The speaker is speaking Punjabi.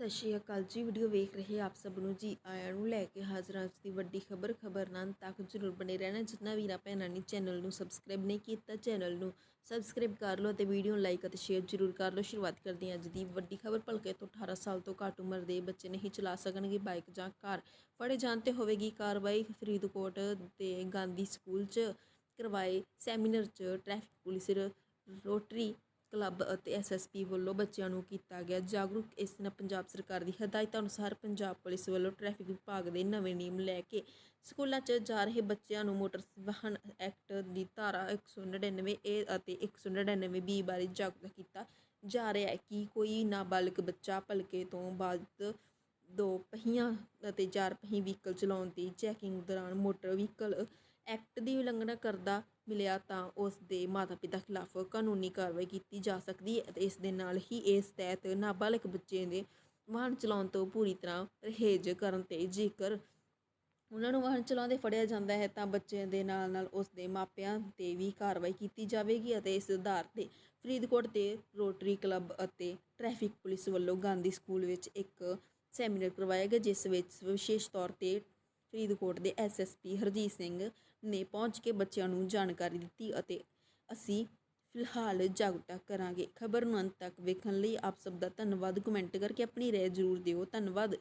ਸਤਿ ਸ਼੍ਰੀ ਅਕਾਲ ਜੀ, ਵੀਡੀਓ ਵੇਖ ਰਹੇ ਆਪ ਸਭ ਨੂੰ ਜੀ, ਆਇਆਂ ਨੂੰ ਲੈ ਕੇ ਹਾਜ਼ਰਾਂ ਅੱਜ ਦੀ ਵੱਡੀ ਖਬਰ ਖਬਰ ਨਾਲ ਤੱਕ ਜਰੂਰ ਬਣੇ ਰਹਿਣਾ। ਜਿੰਨਾ ਵੀਰਾਂ, ਭੈਣਾਂ ਨੇ ਚੈਨਲ ਨੂੰ ਸਬਸਕ੍ਰਾਈਬ ਨਹੀਂ ਕੀਤਾ, ਚੈਨਲ ਨੂੰ ਸਬਸਕ੍ਰਾਈਬ ਕਰ ਲਓ ਤੇ ਵੀਡੀਓ ਨੂੰ ਲਾਈਕ ਅਤੇ ਸ਼ੇਅਰ ਜਰੂਰ ਕਰ ਲਓ। ਸ਼ੁਰੂਆਤ ਕਰਦੇ ਹਾਂ ਅੱਜ ਦੀ ਵੱਡੀ ਖਬਰ। ਭਲਕੇ ਤੋਂ 18 ਸਾਲ ਤੋਂ ਘੱਟ ਉਮਰ ਦੇ ਬੱਚੇ ਨਹੀਂ ਚਲਾ ਸਕਣਗੇ ਬਾਈਕ ਜਾਂ ਕਾਰ। ਫੜੇ ਜਾਣ ਤੇ ਹੋਵੇਗੀ ਕਾਰਵਾਈ। ਫਰੀਦਕੋਟ ਦੇ ਗਾਂਧੀ ਸਕੂਲ 'ਚ ਕਰਵਾਏ ਸੈਮੀਨਾਰ 'ਚ ਟ੍ਰੈਫਿਕ ਪੁਲਿਸ ਰੋਟਰੀ ਕਲੱਬ ਅਤੇ ਐਸਐਸਪੀ ਵੱਲੋਂ ਬੱਚਿਆਂ ਨੂੰ ਕੀਤਾ ਗਿਆ ਜਾਗਰੂਕ। ਇਸ ਨਾਲ ਪੰਜਾਬ ਸਰਕਾਰ ਦੀ ਹਦਾਇਤਾਂ ਅਨੁਸਾਰ ਪੰਜਾਬ ਪੁਲਿਸ ਵੱਲੋਂ ਟ੍ਰੈਫਿਕ ਵਿਭਾਗ ਦੇ ਨਵੇਂ ਨਿਯਮ ਲੈ ਕੇ ਸਕੂਲਾਂ 'ਚ ਜਾ ਰਹੇ ਬੱਚਿਆਂ ਨੂੰ ਮੋਟਰ ਵਾਹਨ ਐਕਟ ਦੀ ਧਾਰਾ 199 ਏ ਅਤੇ 199 ਬੀ ਬਾਰੇ ਜਾਗਰੂਕ ਕੀਤਾ ਜਾ ਰਿਹਾ ਹੈ ਕਿ ਕੋਈ ਨਾਬਾਲਗ ਬੱਚਾ ਭਲਕੇ ਤੋਂ ਬਾਅਦ ਦੋ ਪਹੀਆਂ ਅਤੇ ਚਾਰ ਪਹੀ ਵਹੀਕਲ ਚਲਾਉਣ ਦੀ ਚੈਕਿੰਗ ਦੌਰਾਨ ਮੋਟਰ ਵਹੀਕਲ ਐਕਟ ਦੀ ਉਲੰਘਣਾ ਕਰਦਾ ਮਿਲਿਆ ਤਾਂ ਉਸ ਦੇ ਮਾਤਾ-ਪਿਤਾ ਖਿਲਾਫ ਕਾਨੂੰਨੀ ਕਾਰਵਾਈ ਕੀਤੀ ਜਾ ਸਕਦੀ ਹੈ ਅਤੇ ਇਸ ਦੇ ਨਾਲ ਹੀ ਇਸ ਤਹਿਤ ਨਾਬਾਲਗ ਬੱਚੇ ਦੇ ਵਾਹਨ ਚਲਾਉਣ ਤੋਂ ਪੂਰੀ ਤਰ੍ਹਾਂ ਪਰਹੇਜ਼ ਕਰਨ ਤੇ ਜੇਕਰ ਉਹਨਾਂ ਨੂੰ ਵਾਹਨ ਚਲਾਉਂਦੇ ਫੜਿਆ ਜਾਂਦਾ ਹੈ ਤਾਂ ਬੱਚਿਆਂ ਦੇ ਨਾਲ ਨਾਲ ਉਸ ਦੇ ਮਾਪਿਆਂ ਤੇ ਵੀ ਕਾਰਵਾਈ ਕੀਤੀ ਜਾਵੇਗੀ ਅਤੇ ਇਸ ਆਧਾਰ ਤੇ ਫਰੀਦਕੋਟ ਦੇ ਰੋਟਰੀ ਕਲੱਬ ਅਤੇ ਟ੍ਰੈਫਿਕ ਪੁਲਿਸ ਵੱਲੋਂ ਗਾਂਧੀ ਸਕੂਲ ਵਿੱਚ ਇੱਕ ਸੈਮੀਨਾਰ ਕਰਵਾਇਆ ਗਿਆ, ਜਿਸ ਵਿੱਚ ਵਿਸ਼ੇਸ਼ ਤੌਰ ਤੇ ਫਰੀਦਕੋਟ ਦੇ ਐਸਐਸਪੀ ਹਰਜੀਤ ਸਿੰਘ ਨੇ ਪਹੁੰਚ ਕੇ ਬੱਚਿਆਂ ਨੂੰ ਜਾਣਕਾਰੀ ਦਿੱਤੀ ਅਤੇ ਅਸੀਂ ਫਿਲਹਾਲ ਜਾਗਰੂਕਤਾ ਕਰਾਂਗੇ। ਖਬਰ ਨੂੰ ਅੰਤ ਤੱਕ ਵੇਖਣ ਲਈ ਆਪ ਸਭ ਦਾ ਧੰਨਵਾਦ। ਕਮੈਂਟ ਕਰਕੇ ਆਪਣੀ ਰਾਏ ਜ਼ਰੂਰ ਦਿਓ। ਧੰਨਵਾਦ।